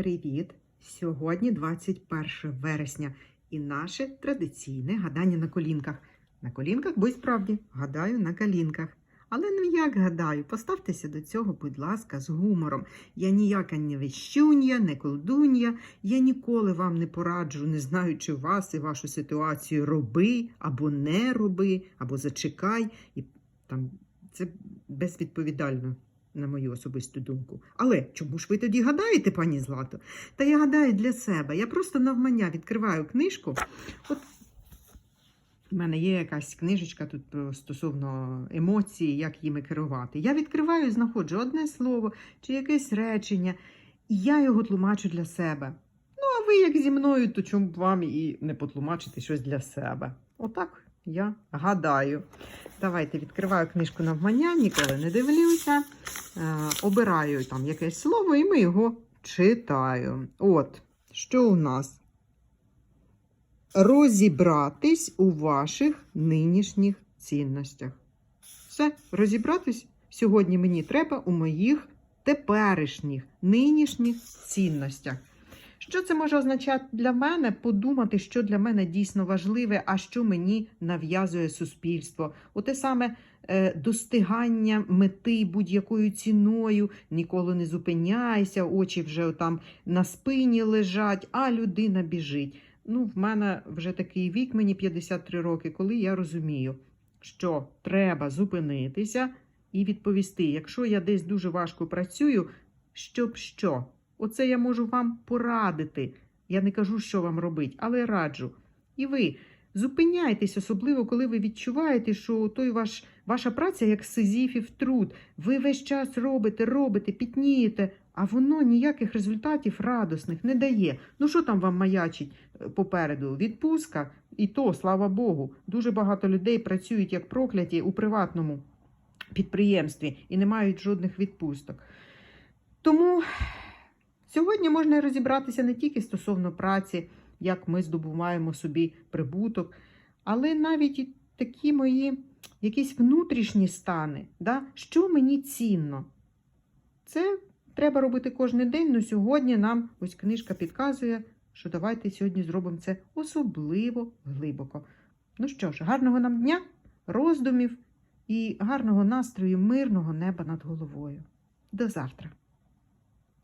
Привіт! Сьогодні 21 вересня і наше традиційне гадання на колінках. На колінках, бо й справді гадаю на колінках. Але ну як гадаю, поставтеся до цього, будь ласка, з гумором. Я ніяка не вещун'я, не колдун'я. Я ніколи вам не пораджу, не знаючи вас і вашу ситуацію, роби або не роби, або зачекай. І там це безвідповідально на мою особисту думку. Але чому ж ви тоді гадаєте, пані Злато? Та я гадаю для себе. Я просто навмання відкриваю книжку. От в мене є якась книжечка тут стосовно емоцій, як їми керувати. Я відкриваю і знаходжу одне слово чи якесь речення, і я його тлумачу для себе. Ну, а ви як зі мною, то чому б вам і не потлумачити щось для себе? Отак я гадаю. Давайте відкриваю книжку навмання, ніколи не дивлюся. Е, обираю там якесь слово, і ми його читаю. От, що у нас? Розібратись у ваших нинішніх цінностях. Все, розібратись сьогодні мені треба у моїх теперішніх нинішніх цінностях. Що це може означати для мене? Подумати, що для мене дійсно важливе, а що мені нав'язує суспільство. Оте саме е, достигання мети будь-якою ціною, ніколи не зупиняйся, очі вже там на спині лежать, а людина біжить. Ну, в мене вже такий вік, мені 53 роки, коли я розумію, що треба зупинитися і відповісти, якщо я десь дуже важко працюю, щоб що? Оце я можу вам порадити. Я не кажу, що вам робити, але раджу. І ви зупиняйтесь, особливо коли ви відчуваєте, що той ваш, ваша праця як сизіфів труд. Ви весь час робите, робите, пітнієте, а воно ніяких результатів радісних не дає. Ну що там вам маячить е, попереду? Відпустка? І то, слава Богу, дуже багато людей працюють як прокляті у приватному підприємстві і не мають жодних відпусток. Тому сьогодні можна розібратися не тільки стосовно праці, як ми здобуваємо собі прибуток, але навіть і такі мої якісь внутрішні стани, да? що мені цінно. Це треба робити кожен день, але сьогодні нам ось книжка підказує, що давайте сьогодні зробимо це особливо глибоко. Ну що ж, гарного нам дня, роздумів і гарного настрою, мирного неба над головою. До завтра!